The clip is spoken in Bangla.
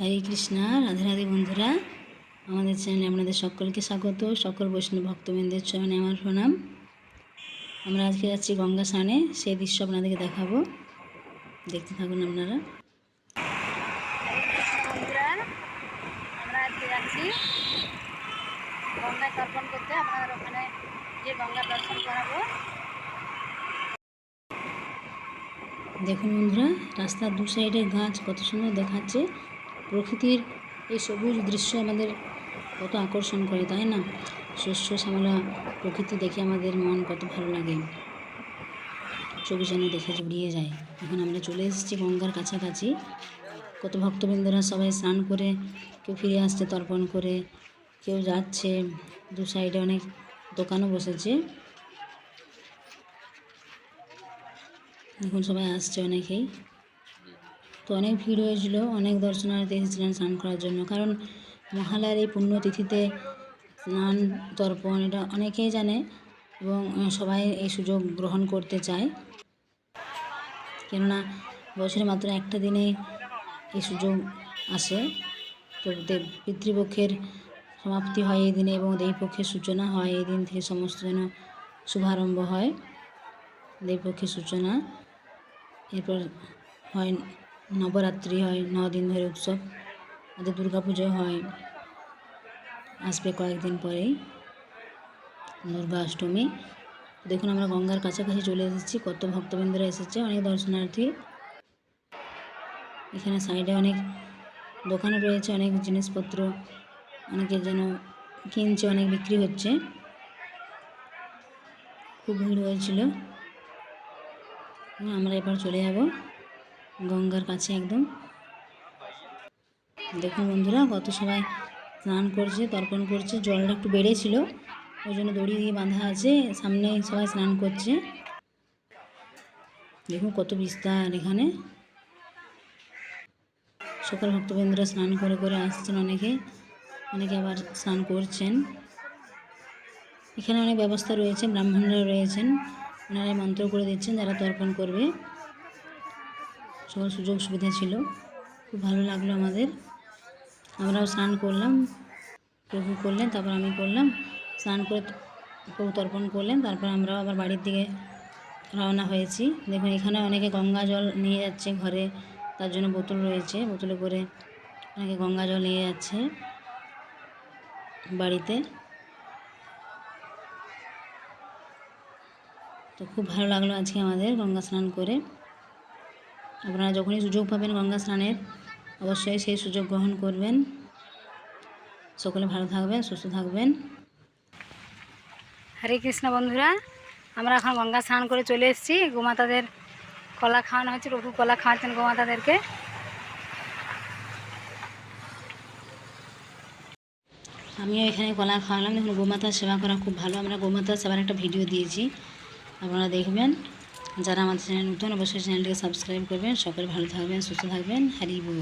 হরে কৃষ্ণা রাধে রাধে বন্ধুরা। আমাদের চ্যানেলে আপনাদের সকলকে স্বাগত। সকল বৈষ্ণব ভক্তবৃন্দের চরণে আমার প্রণাম। আমরা আজকে যাচ্ছি গঙ্গা স্নানে। সেই দৃশ্য আপনাদেরকে দেখাবো। দেখতে থাকুন আপনারা। আমরা আজকে যাচ্ছি গঙ্গায় তর্পণ করতে। আপনাদের ওখানে যে গঙ্গা দর্শন করাবো। দেখুন বন্ধুরা রাস্তার দু সাইডে গাছ কত সুন্দর দেখাচ্ছে। প্রকৃতির এই সবুজ দৃশ্য আমাদের কত আকর্ষণ করে, তাই না? শস্য শ্যামলা প্রকৃতি দেখে আমাদের মন কত ভালো লাগে। চোখ যেন দেখে জুড়িয়ে যায়। এখন আমরা চলে এসেছি গঙ্গার কাছাকাছি। কত ভক্তবৃন্দরা সবাই স্নান করে, কেউ ফিরে আসছে তর্পণ করে, কেউ যাচ্ছে, দু সাইডে অনেক দোকানও বসেছে। এখন সবাই আসছে অনেকেই। তো অনেক ভিড় হয়েছিল, অনেক দর্শনার্থী এসেছিলেন স্নান করার জন্য। কারণ মহালয়ার এই পুণ্যতিথিতে স্নান, তর্পণ, এটা অনেকেই জানে এবং সবাই এই সুযোগ গ্রহণ করতে চায়। কেননা বছরে মাত্র একটা দিনে এই সুযোগ আসে। তো দেব পিতৃপক্ষের সমাপ্তি হয় এই দিনে এবং দেবীপক্ষের সূচনা হয় এই দিন থেকে সমস্ত যেন শুভারম্ভ হয়। দেবীপক্ষের সূচনা এরপর হয় নবরাত্রি হয়, ন দিন ধরে উৎসব, আমাদের দুর্গা পুজো হয়। আসবে কয়েকদিন পরেই, দুর্গা অষ্টমী। দেখুন আমরা গঙ্গার কাছাকাছি চলে এসেছি, কত ভক্তবৃন্দরা এসেছে, অনেক দর্শনার্থী। এখানে সাইডে অনেক দোকানে রয়েছে, অনেক জিনিসপত্র, অনেকে যেন কিনছে, অনেক বিক্রি হচ্ছে। খুব ভিড় হয়েছিল। আমরা এবার চলে যাব। গঙ্গার কাছে একদম। দেখুন বন্ধুরা, কত সবাই স্নান করছে, তর্পণ করছে, জলটা একটু বেড়েছিল, ওই জন্য দড়ি দিয়ে বাঁধা আছে, সামনে সবাই স্নান করছে। দেখুন কত বিস্তার এখানে। সকল ভক্তবৃন্দরা স্নান করে করে আসছেন অনেকে অনেকে আবার স্নান করছেন। এখানে অনেক ব্যবস্থা রয়েছে, ব্রাহ্মণরা রয়েছেন, ওনারা মন্ত্র করে দিচ্ছেন, যারা তর্পণ করবে। সকল সুযোগ সুবিধা ছিল। খুব ভালো লাগল আমাদের। আমরাও স্নান করলাম। প্রভু করলেন, তারপর আমি করলাম। স্নান করে প্রভু তর্পণ করলেন, তারপর আমরাও আবার বাড়ির দিকে রওনা হয়েছি। দেখুন, এখানে অনেকে গঙ্গা জল নিয়ে যাচ্ছে ঘরে। তার জন্য বোতল রয়েছে। বোতলে করে অনেকে গঙ্গা জল নিয়ে যাচ্ছে বাড়িতে। তো খুব ভালো লাগল আজকে আমাদের গঙ্গা স্নান করে। আপনারা যখনই সুযোগ পাবেন গঙ্গা স্নানের অবশ্যই সেই সুযোগ গ্রহণ করবেন। সকলে ভালো থাকবেন সুস্থ থাকবেন। হরে কৃষ্ণ বন্ধুরা আমরা এখন গঙ্গা স্নান করে চলে এসেছি। গোমাতাদের কলা খাওয়ানো হচ্ছে প্রভু কলা খাওয়াচ্ছেন গোমাতাদেরকে। আমিও এখানে কলা খাওয়ালাম। দেখুন গোমাতার সেবা করা খুব ভালো। আমরা গোমাতার সেবার একটা ভিডিও দিয়েছি। আপনারা দেখবেন। যারা আমাদের চ্যানেল নতুন অবশ্যই চ্যানেলটিকে সাবস্ক্রাইব করবেন। সকলে ভালো থাকবেন, সুস্থ থাকবেন। হ্যারি বল।